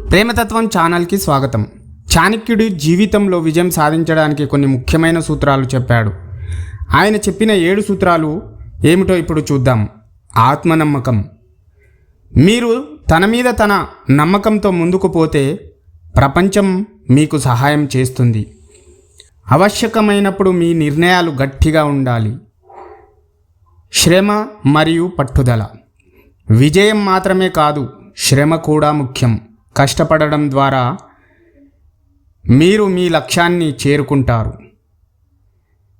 ప్రేమతత్వం ఛానల్కి స్వాగతం. చాణక్యుడి జీవితంలో విజయం సాధించడానికి కొన్ని ముఖ్యమైన సూత్రాలు చెప్పాడు. ఆయన చెప్పిన ఏడు సూత్రాలు ఏమిటో ఇప్పుడు చూద్దాం. ఆత్మనమ్మకం. మీరు తన మీద తన నమ్మకంతో ముందుకు పోతే ప్రపంచం మీకు సహాయం చేస్తుంది. ఆవశ్యకమైనప్పుడు మీ నిర్ణయాలు గట్టిగా ఉండాలి. శ్రమ మరియు పట్టుదల. విజయం మాత్రమే కాదు శ్రమ కూడా ముఖ్యం. కష్టపడడం ద్వారా మీరు మీ లక్ష్యాన్ని చేరుకుంటారు.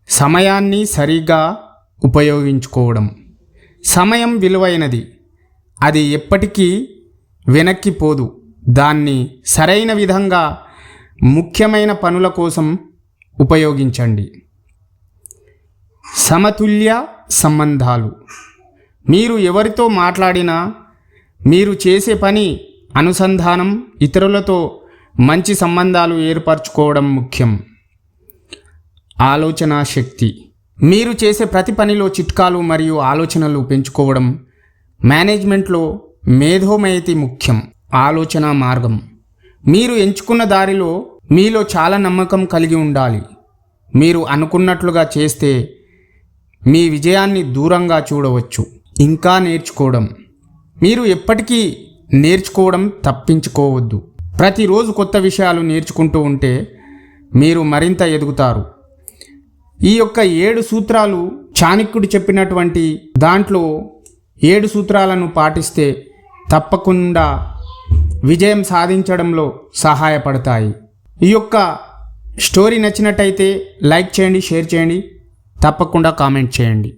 సమయాన్ని సరిగా ఉపయోగించుకోవడం. సమయం విలువైనది. అది ఎప్పటికీ వెనక్కి పోదు. దాన్ని సరైన విధంగా ముఖ్యమైన పనుల కోసం ఉపయోగించండి. సమతుల్య సంబంధాలు. మీరు ఎవరితో మాట్లాడినా మీరు చేసే పని అనుసంధానం ఇతరులతో మంచి సంబంధాలు ఏర్పరచుకోవడం ముఖ్యం. ఆలోచన శక్తి. మీరు చేసే ప్రతి పనిలో చిట్కాలు మరియు ఆలోచనలు పెంచుకోవడం మేనేజ్మెంట్లో మేధోమయతి ముఖ్యం. ఆలోచన మార్గం. మీరు ఎంచుకున్న దారిలో మీలో చాలా నమ్మకం కలిగి ఉండాలి. మీరు అనుకున్నట్లుగా చేస్తే మీ విజయాన్ని దూరంగా చూడవచ్చు. ఇంకా నేర్చుకోవడం. మీరు ఎప్పటికీ నేర్చుకోవడం తప్పించుకోవద్దు. ప్రతిరోజు కొత్త విషయాలు నేర్చుకుంటూ ఉంటే మీరు మరింత ఎదుగుతారు. ఈ యొక్క ఏడు సూత్రాలు చాణక్యుడు చెప్పినటువంటి దాంట్లో ఏడు సూత్రాలను పాటిస్తే తప్పకుండా విజయం సాధించడంలో సహాయపడతాయి. ఈ యొక్క స్టోరీ నచ్చినట్టయితే లైక్ చేయండి షేర్ చేయండి. తప్పకుండా కామెంట్ చేయండి.